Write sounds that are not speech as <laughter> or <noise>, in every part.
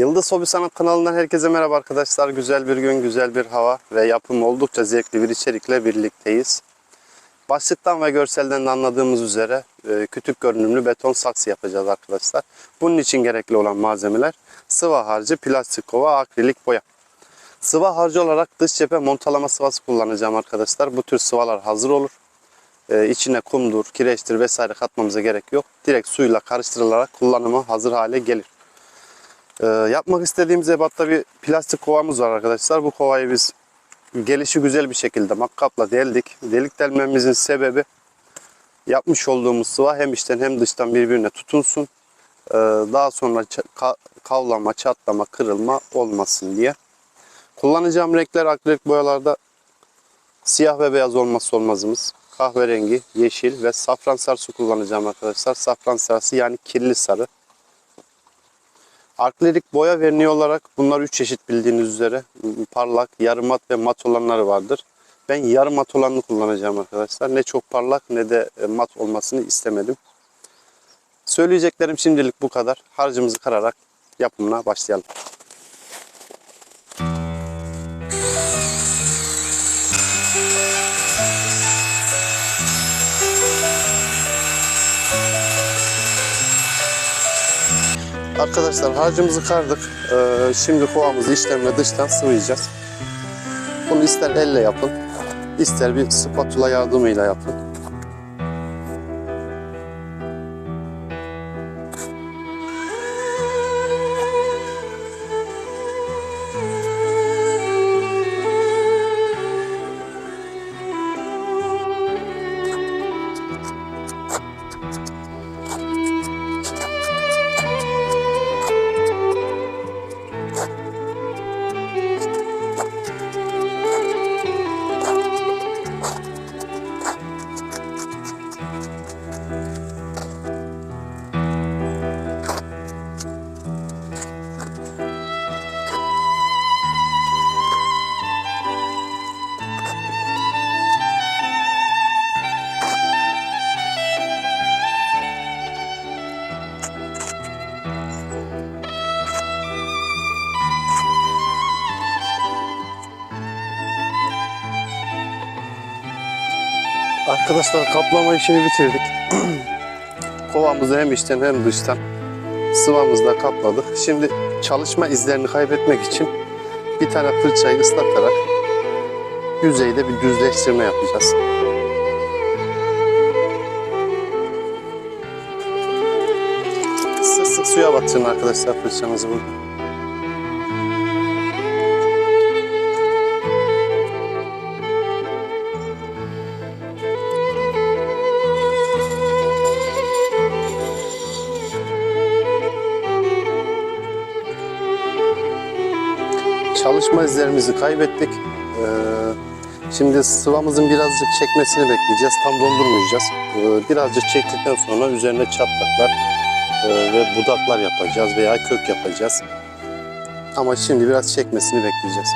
Yıldız Hobi Sanat kanalından herkese merhaba arkadaşlar. Güzel bir gün, güzel bir hava ve yapım oldukça zevkli bir içerikle birlikteyiz. Başlıktan ve görselden de anladığımız üzere e, kütük görünümlü beton saksı yapacağız arkadaşlar. Bunun için gerekli olan malzemeler sıvı harcı, plastik kova, akrilik boya. Sıvı harcı olarak dış cephe montalama sıvası kullanacağım arkadaşlar. Bu tür sıvalar hazır olur. Ee, içine kumdur, kireçtir vesaire katmamıza gerek yok. Direkt suyla karıştırılarak kullanıma hazır hale gelir. Ee, yapmak istediğimiz ebatta bir plastik kovamız var arkadaşlar. Bu kovayı biz gelişi güzel bir şekilde makkapla deldik. Delik delmemizin sebebi yapmış olduğumuz sıva hem içten hem dıştan birbirine tutunsun. Ee, daha sonra kavlama, çatlama, kırılma olmasın diye. Kullanacağım renkler akrilik boyalarda siyah ve beyaz olmazsa olmazımız. Kahverengi, yeşil ve safran sarısı kullanacağım arkadaşlar. Safran sarısı yani kirli sarı. Akrilik boya verniği olarak bunlar üç çeşit bildiğiniz üzere. Parlak, yarı mat ve mat olanları vardır. Ben yarı mat olanını kullanacağım arkadaşlar. Ne çok parlak ne de e, mat olmasını istemedim. Söyleyeceklerim şimdilik bu kadar. Harcımızı kararak yapımına başlayalım. Arkadaşlar harcımızı kardık. Ee, şimdi kovamızı ve dıştan sıvayacağız. Bunu ister elle yapın, ister bir spatula yardımıyla yapın. Arkadaşlar kaplama işini bitirdik. <clears throat> Kovamızı hem içten hem dıştan sıvamızla kapladık. Şimdi çalışma izlerini kaybetmek için bir tane fırçayı ıslatarak yüzeyde bir düzleştirme yapacağız. Sık sık suya batırın arkadaşlar fırçanızı burada. Çalışma izlerimizi kaybettik. Ee, şimdi sıvamızın birazcık çekmesini bekleyeceğiz. Tam dondurmayacağız. Ee, birazcık çektikten sonra üzerine çatlaklar e, ve budaklar yapacağız veya kök yapacağız. Ama şimdi biraz çekmesini bekleyeceğiz.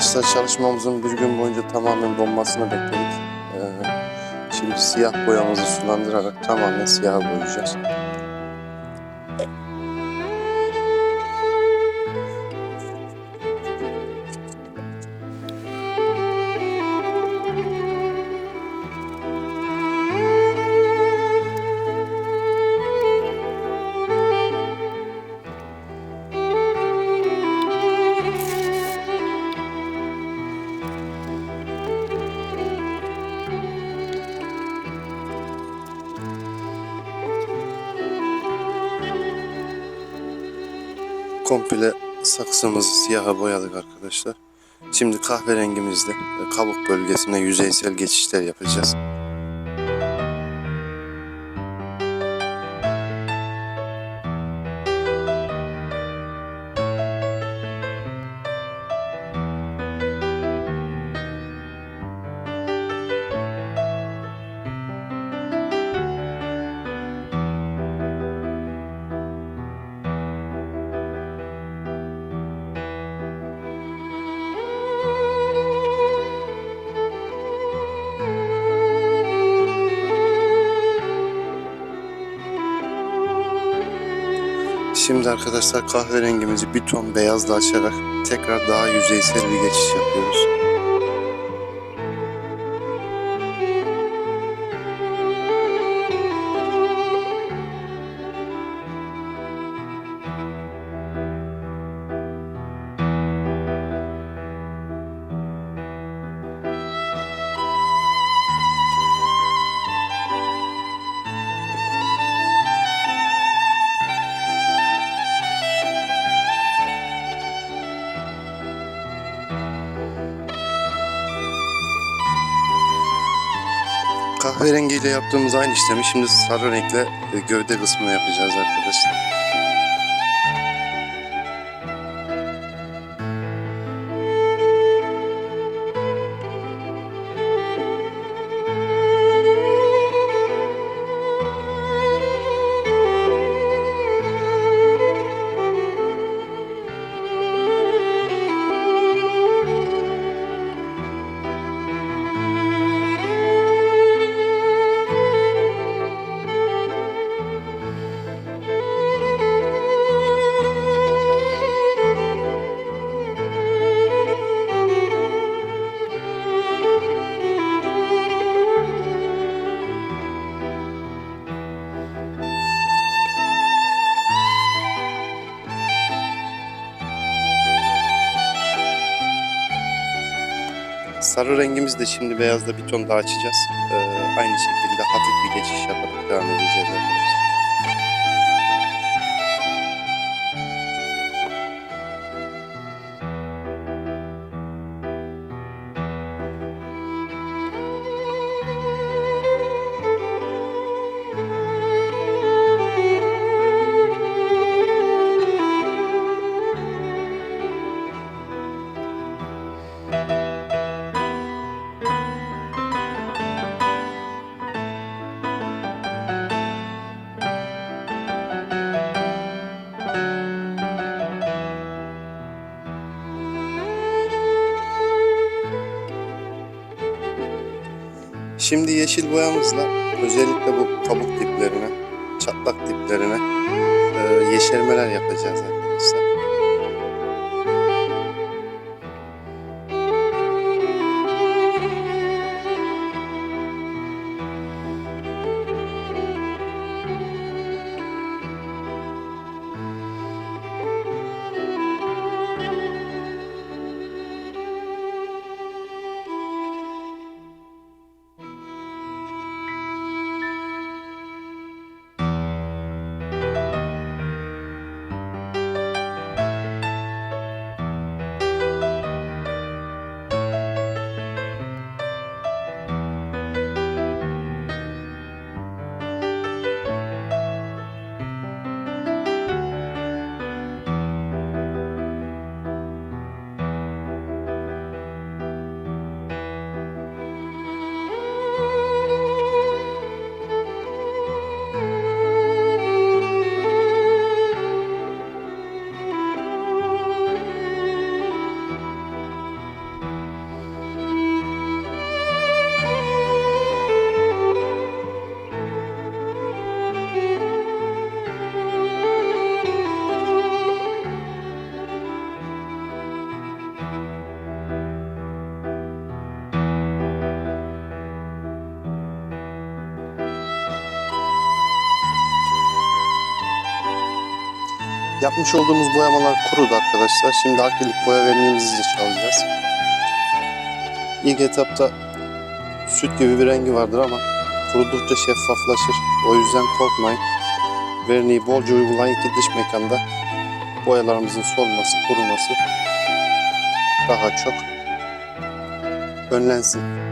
Arkadaşlar çalışmamızın bir gün boyunca tamamen donmasını bekledik. Ee, şimdi siyah boyamızı sulandırarak tamamen siyah boyayacağız. Komple saksımızı siyaha boyadık arkadaşlar. Şimdi kahverengimizde e, kabuk bölgesine yüzeysel geçişler yapacağız. Şimdi arkadaşlar kahverengimizi bir ton beyazla açarak tekrar daha yüzeysel bir geçiş yapıyoruz. Kahverengiyle yaptığımız aynı işlemi şimdi sarı renkle e, gövde kısmına yapacağız arkadaşlar. Sarı rengimizi de şimdi beyazla bir ton daha açacağız. Ee, aynı şekilde hafif bir geçiş yaparak devam edeceğiz arkadaşlar. Şimdi yeşil boyamızla özellikle bu kabuk diplerine, çatlak diplerine e, yeşermeler yapacağız arkadaşlar. Yapmış olduğumuz boyamalar kurudu arkadaşlar. Şimdi akrilik boya verniğimizi çalacağız. İlk etapta süt gibi bir rengi vardır ama kurudukça şeffaflaşır. O yüzden korkmayın. Verniği bolca uygulayın ki dış mekanda boyalarımızın solması, kuruması daha çok önlensin.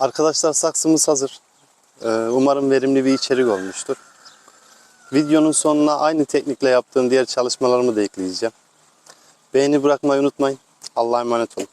Arkadaşlar saksımız hazır. Ee, umarım verimli bir içerik olmuştur. Videonun sonuna aynı teknikle yaptığım diğer çalışmalarımı da ekleyeceğim. Beğeni bırakmayı unutmayın. Allah'a emanet olun.